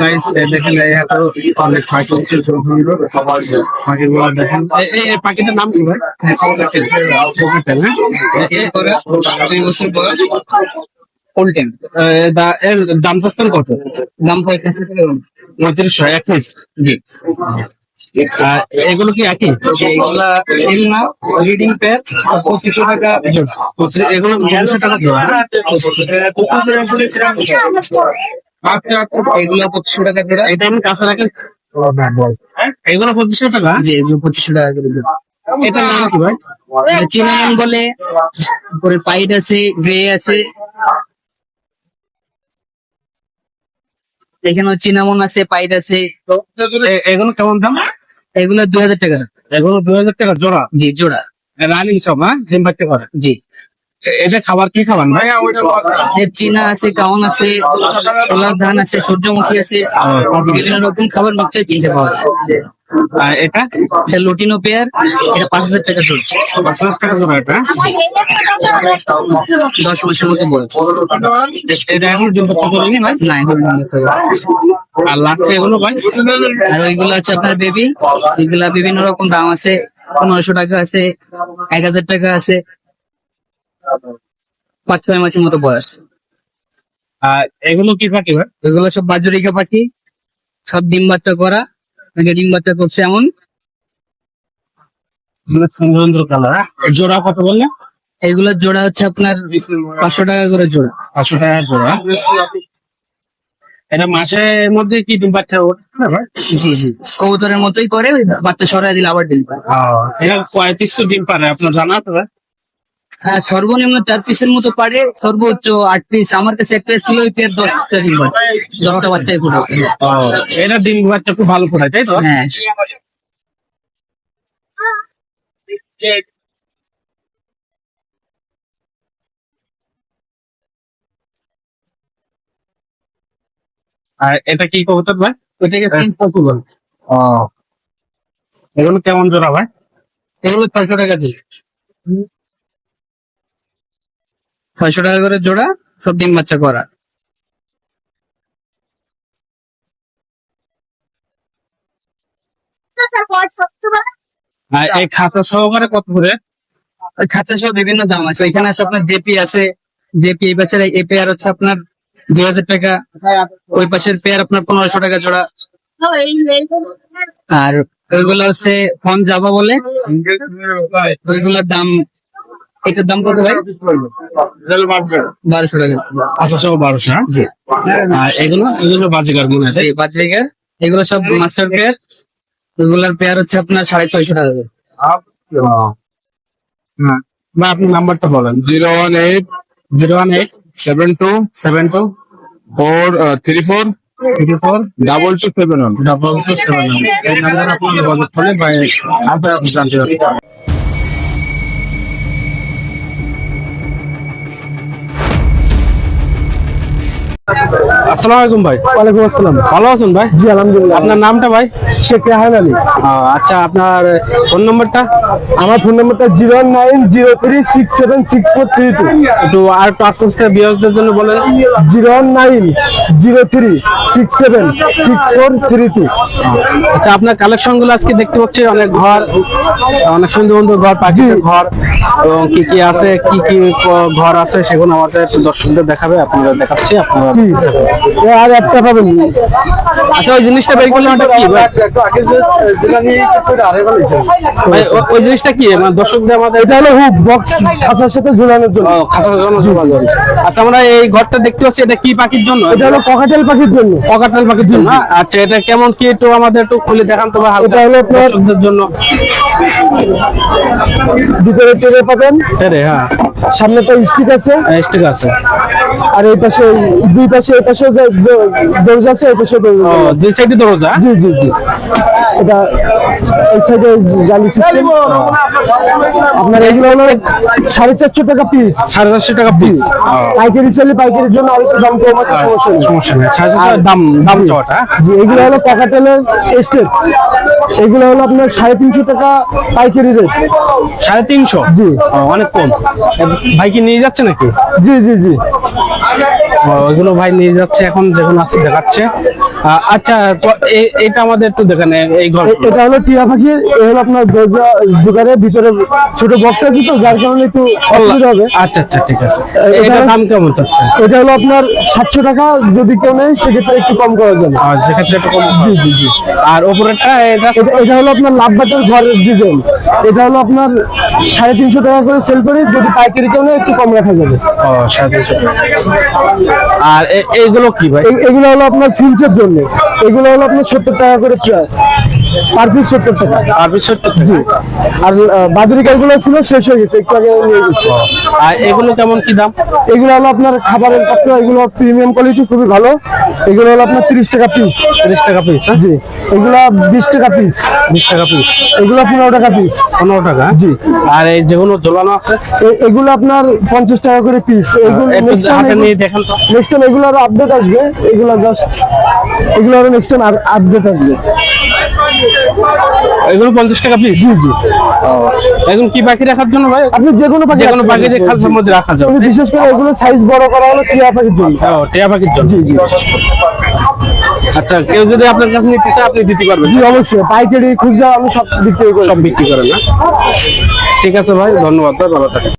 Guys দেখেন এই এত অনেক পাখি পাখিগুলো দেখেন। এই এই পাখিটার নাম কি ভাই? হ্যাঁ দুই বছর বয়স ফুলটেন এর দাম পাচ্ছেন কত? দাম পঁয়ত্রিশ পঁয়ত্রিশশো এক পিস? জি। এগুলো কি একই? এল না রিডিং পেয়ার পঁচিশশো টাকা পঁচিশ- এগুলো পঁচিশশো টাকা হ্যাঁ? এগুলো পঁচিশশো টাকা জোড়া এটা আমি কাছে রাখি। এগুলো পঁচিশশো টাকা? জি এগুলো পঁচিশশো টাকা করে জোড়া এটার নাম কি ভাই? চিনামন বলে তারপরে পাইট আছে গ্রে আছে। এখানেও চিনামন আছে পাইট আছে। এগুলো কেমন দাম? এগুলো দুই হাজার টাকা। এগুলো দুই হাজার টাকা জোড়া? জি জোড়া। রানিং সব হ্যাঁ? ডিম করে জি। এটা খাবার কি খাবার। ভাই চীনা আছে কাউন আছে সোলার ধান আছে সূর্যমুখী আছে। বিভিন্ন রকম খাবার বাচ্চায় কিনতে পাওয়া যায়। আর এটা? এটা লুটিনো পেয়ার এটা পাঁচ হাজার টাকা জোড়া। পাঁচ হাজার টাকা জোড়া এটা? দশ মাসের মতো বয়স। এটা এখন ডিম বাচ্চা করেনি ভাই? না এখন বন্ধ করে দাও। আর লাগছে এগুলো ভাই? আর ওইগুলো আছে আপনার বেবি এগুলা বিভিন্ন রকম দাম আছে। পনেরোশো টাকা আছে এক হাজার টাকা আছে। পাঁচ ছয় মাসের মতো বয়স। আর এগুলো কি পাখি ভাই? এগুলো সব বাজরিকা পাখি সব ডিম বাচ্চা করা। ডিম বাচ্চা করছে এমন। সুন্দর সুন্দর কালার জোড়া কত বললে? এগুলোর জোড়া হচ্ছে আপনার পাঁচশো টাকা করে জোড়া। পাঁচশো টাকা জোড়া এটা মাসের মধ্যে কি ডিম বাচ্চা জি জি। কবুতরের মতোই করে বাচ্চা সরাই দিলে আবার ডিম পারে এটা কয় পিস তো ডিম পারে আপনার জানা আছে হ্যাঁ সর্বনিম্ন চার পিসের মতো পারে সর্বোচ্চ আট পিস আমার কাছে একটা ছিল ওই পেয়ার দশটা ডিম দশটা বাচ্চাই ফুটে এটা ডিম বাচ্চা খুব ভালো ফোটায় তাই তো? হ্যাঁ। আর এটা কি কবুতর ভাই? ওইটাকে প্রিন্ট পকু বল। ও। এগুলো কেমন জোড়া ভাই? এগুলো ছয়শো টাকা দিই ছয়শো টাকা করে জোড়া সব ডিম বাচ্চা করা। আর এই খাতা সহকারে কত করে? খাঁচা সহ বিভিন্ন দাম আছে। ওইখানে আছে আপনার জেপি আছে। জেপি এই পাশের এই পেয়ার হচ্ছে আপনার দুই হাজার টাকা। ওই পাশের পেয়ার আপনার পনেরোশো টাকা জোড়া। আর ওইগুলো হচ্ছে ফোন যাবা বলে। ওইগুলোর দাম এটার দাম কত ভাই? বারোশো টাকা। আচ্ছা সব বারোশো হ্যাঁ? আর এগুলো? এগুলো বাজিকার মনে হয় পাঁচ এগুলো সব মাস্টার পেয়ার ওইগুলোর পেয়ার হচ্ছে আপনার সাড়ে ছয়শো টাকা করে। হ্যাঁ। বা আপনি নাম্বারটা বলেন। Zero one eight zero one eight seven two seven two four three four three four double two seven one. Double two seven এই নাম্বার আপনি যোগাযোগ করলে বা আপনার জানতে পারবেন। Thank you. আসসালামু আলাইকুম ভাই। ওয়ালাইকুম আসসালাম। ভালো আছেন ভাই? জি আলহামদুলিল্লাহ। আপনার নামটা ভাই? শেখ রেহান আলী। আচ্ছা আপনার ফোন নম্বরটা? আমার ফোন নাম্বারটা zero nine zero three six seven six four three two. একটু আর একটু আস্তে আস্তে বিয়ারদের জন্য বলেন। Zero nine zero three six seven six four three two. আচ্ছা আপনার কালেকশনগুলো আজকে দেখতে পাচ্ছি অনেক ঘর অনেক সুন্দর সুন্দর ঘর পাখির ঘর। এবং কি কি আছে কি কি ঘর আছে সেগুলো আমাদের একটু দর্শকদের দেখাবে আপনারা দেখাচ্ছি আপনারা আর একটা পাবেন। আচ্ছা ওই জিনিসটা বের করলে ওটা কি? ভাই? ভাই ওই জিনিসটা কি? মানে দর্শকদের আমাদের এটা হলো হুক বক্স খাঁচার সাথে ঝুলানোর জন্য। ও, খাঁচার জন্য। আচ্ছা আমরা এই ঘরটা দেখতে পাচ্ছি এটা কি পাখির জন্য? এটা হলো ককাটেল পাখির জন্য। পকাটাল পাখির জন্য আচ্ছা এটা কেমন কি একটু আমাদের একটু খুলে দেখান তো ভাই হালকা এটা হলো আপনার- জন্য। ভিতরে টেরে পাবেন। রে হ্যাঁ। সামনে তো স্টিক আছে। হ্যাঁ, ঠিক আছে। আর এই পাশে দুই পাশে এই পাশে দরজা আছে এই পাশে দরজা। যে সাইডে দরজা? জি জি জি। এটা এই সাইডে জালি সিস্টেম আপনার এগুলো হলো সাড়ে চারশো টাকা পিস সাড়ে চারশো টাকা পিস পাইকারি চলে পাইকারির জন্য আরেকটু দাম কম আছে সমস্যা নেই। সমস্যা নেই। সাড়ে চারশো দাম দাম। চাওয়াটা? জি এগুলো হলো পকাটেলের স্টেট এগুলো হলো আপনার সাড়ে তিনশো টাকা পাইকারি রেট সাড়ে তিনশো? জি। অনেক কম। ভাই কি নিয়ে যাচ্ছে নাকি? জি জি জি। ওইগুলো ভাই নিয়ে যাচ্ছে এখন যেগুলো আছে দেখাচ্ছে। আচ্ছা এটা আমাদের একটু দেখান এই ঘর। এটা হলো টিয়া পাখি হলো আপনার দরজা দোকানের ভিতরে ছোট বক্স আছে তো যার কারণে একটু অসুবিধা হবে। আচ্ছা আচ্ছা ঠিক আছে। এটা- দাম কেমন এটা হলো আপনার সাতশো টাকা যদি কেউ নেয় সেক্ষেত্রে একটু কম করা যাবে। আর সেক্ষেত্রে একটু কম জি জি জি। আর উপরেরটা এটা? হলো আপনার লাভ বাটের ঘরের ডিজাইন। এটা হলো আপনার সাড়ে তিনশো টাকা করে সেল করে যদি পাইকারি কেউ নেয় একটু কম রাখা যাবে। ও সাড়ে তিনশো টাকা। আর এইগুলো কি ভাই? এগুলো হলো আপনার ফিঞ্চের জন্য। এগুলো হলো আপনার সত্তর টাকা করে পার পিস সত্তর টাকা। আর বিশ্বটা জি। আর বাদুরিকারগুলো ছিল শেষ হয়ে গেছে একটু আগে নিয়ে গেছে। আর এগুলো কেমন কি দাম? এগুলো হলো আপনার খাবারের পাত্র এগুলো প্রিমিয়াম কোয়ালিটি খুবই ভালো। এগুলো হলো আপনার তিরিশ টাকা পিস তিরিশ টাকা পিস জি। এগুলো বিশ টাকা পিস বিশ টাকা পিস এগুলো পনেরো টাকা পিস পনেরো টাকা জি। আর এই যেগুলো ঝোলানো আছে? এগুলো আপনার পঞ্চাশ টাকা করে পিস এগুলো একটু নেক্সট টাইম দেখেন তো। নেক্সট টাইম এগুলো আরও আপডেট আসবে। এগুলো জাস্ট এগুলো আরও নেক্সট টাইম আপডেট আসবে। এগুলো পঞ্চাশ টাকা পিস জি জি। এখন কি পাখি রাখার জন্য ভাই? আপনি যে কোনো পাখি যে কোনো পাখি পারেন। দিয়ে রাখা যাবে। বিশেষ করে এগুলো সাইজ বড় করা হলো টিয়া পাখির জন্য। ও, টিয়া পাখির জন্য। জি জি। আচ্ছা কেউ যদি আপনার কাছে নিতে চায় আপনি দিতে পারবেন। জি অবশ্যই। পাইকারি খুচরা আমি সব বিক্রি করি। সব বিক্রি করেন না? ঠিক আছে ভাই ধন্যবাদ ভালো থাকেন।